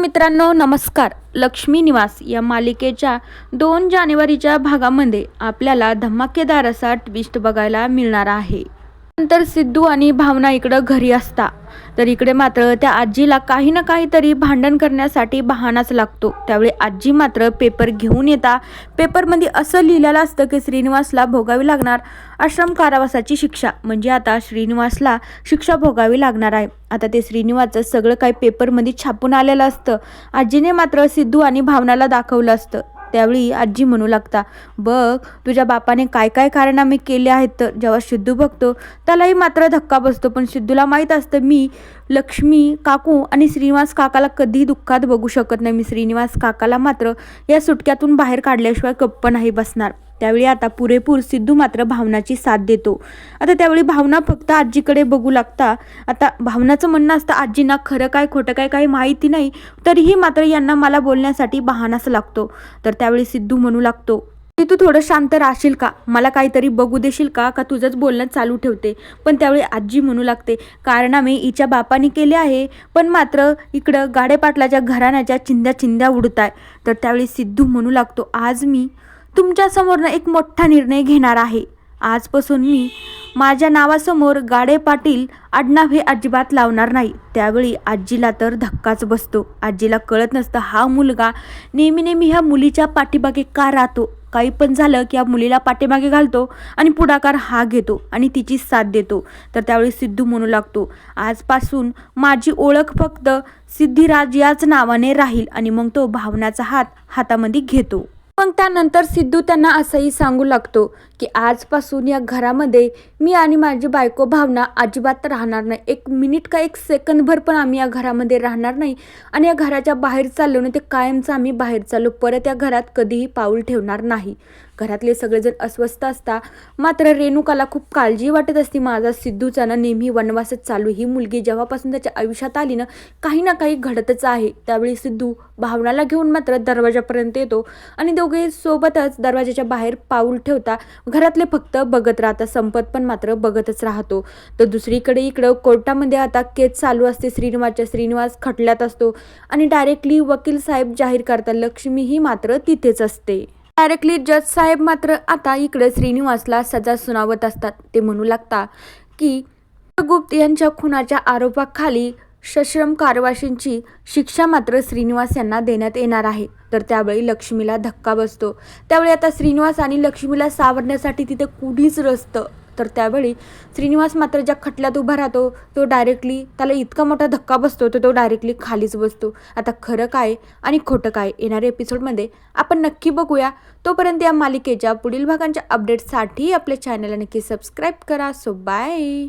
मित्रांनो नमस्कार. लक्ष्मी निवास या मालिकेच्या दोन जानेवारीच्या भागामध्ये आपल्याला धमाकेदार असा ट्विस्ट बघायला मिळणार आहे. नंतर सिद्धू आणि भावना इकडं घरी असता. तर इकडे मात्र त्या आजीला काही ना काहीतरी भांडण करण्यासाठी बहाणाच लागतो. त्यावेळी आजी मात्र पेपर घेऊन येता. पेपरमध्ये असं लिहिलेलं असतं की श्रीनिवासला भोगावी लागणार आश्रम कारावासाची शिक्षा. म्हणजे आता श्रीनिवासला शिक्षा भोगावी लागणार आहे. आता ते श्रीनिवासचं सगळं काही पेपरमध्ये छापून आलेलं असतं. आजीने मात्र सिद्धू आणि भावनाला दाखवलं असतं. त्यावेळी आजी म्हणू लागता बघ तुझ्या बापाने काय काय कारनामे केले आहेत तर जेव्हा सिद्धू बघतो त्यालाही मात्र धक्का बसतो. पण सिद्धूला माहीत असतं मी लक्ष्मी काकू आणि श्रीनिवास काकाला कधीही दुःखात बघू शकत नाही. मी श्रीनिवास काकाला मात्र या सुटक्यातून बाहेर काढल्याशिवाय गप्प नाही बसणार. त्यावेळी आता पुरेपूर सिद्धू मात्र भावनाची साथ देतो. आता त्यावेळी भावना फक्त आजीकडे बघू लागता. आता भावनाचं म्हणणं असतं आजींना खरं काय खोटं काय काही माहिती नाही तरीही मात्र यांना मला बोलण्यासाठी बहानाच लागतो. तर त्यावेळी सिद्धू म्हणू लागतो की तू थोडं शांत राहशील का? मला काहीतरी बघू देशील का? का तुझंच बोलणं चालू ठेवते? पण त्यावेळी आजी म्हणू लागते कारणामे हिच्या बापाने केले आहे पण मात्र इकडं गाडेपाटलाच्या घराण्याच्या चिंध्या चिंध्या उडत आहे तर त्यावेळी सिद्धू म्हणू लागतो आज मी तुमच्यासमोरनं एक मोठा निर्णय घेणार आहे. आजपासून मी माझ्या नावासमोर गाडे पाटील आडनाव हे अजिबात लावणार नाही. त्यावेळी आजीला तर धक्काच बसतो. आजीला कळत नसतं हा मुलगा नेहमी नेहमी ह्या मुलीच्या पाठीमागे का राहतो? काही पण झालं की या मुलीला पाठीमागे घालतो आणि पुढाकार हा घेतो आणि तिची साथ देतो. तर त्यावेळी सिद्धू म्हणू लागतो आजपासून माझी ओळख फक्त सिद्धिराज याच नावाने राहील आणि मग तो भावनाचा हात हातामध्ये घेतो. मग त्यानंतर सिद्धू त्यांना असंही सांगू लागतो की आजपासून या घरामध्ये मी आणि माझी बायको भावना अजिबात राहणार नाही. एक मिनिट का एक सेकंदभर पण आम्ही या घरामध्ये राहणार नाही आणि या घराच्या बाहेर चाललो ना ते कायमचं आम्ही बाहेर चाललो. परत या घरात कधीही पाऊल ठेवणार नाही. घरातले सगळेजण अस्वस्थ असता. मात्र रेणुकाला खूप काळजी वाटत असते. माझा सिद्धूचा ना नेहमी वनवासच चालू ही मुलगी जेव्हापासून त्याच्या आयुष्यात आली ना काही ना काही घडतच आहे. त्यावेळी सिद्धू भावनाला घेऊन मात्र दरवाजापर्यंत येतो आणि दोघे सोबतच दरवाजाच्या बाहेर पाऊल ठेवता घरातले फक्त बघत राहतात संपत पण मात्र बघतच राहतो. तर दुसरीकडे इकडं कोर्टामध्ये आता केस चालू असते. श्रीनिवासच्या श्रीनिवास खटल्यात असतो आणि डायरेक्टली वकील साहेब जाहीर करतात. लक्ष्मी ही मात्र तिथेच असते. डायरेक्टली जज साहेब मात्र आता इकडे श्रीनिवासला सजा सुनावत असतात. ते म्हणू लागता की गुप्त यांच्या खुनाच्या आरोपाखाली सश्रम कारवाशींची शिक्षा मात्र श्रीनिवास यांना देण्यात येणार आहे. तर त्यावेळी लक्ष्मीला धक्का बसतो. त्यावेळी आता श्रीनिवास आणि लक्ष्मीला सावरण्यासाठी तिथे कुणीच रसतं. तर त्यावेळी श्रीनिवास मात्र ज्या खटल्यात उभा राहतो तो डायरेक्टली त्याला इतका मोठा धक्का बसतो तर तो डायरेक्टली खालीच बसतो. आता खरं काय आणि खोटं काय येणाऱ्या एपिसोडमध्ये आपण नक्की बघूया. तोपर्यंत या मालिकेच्या पुढील भागांच्या अपडेटसाठी आपल्या चॅनलला नक्की सबस्क्राईब करा. So bye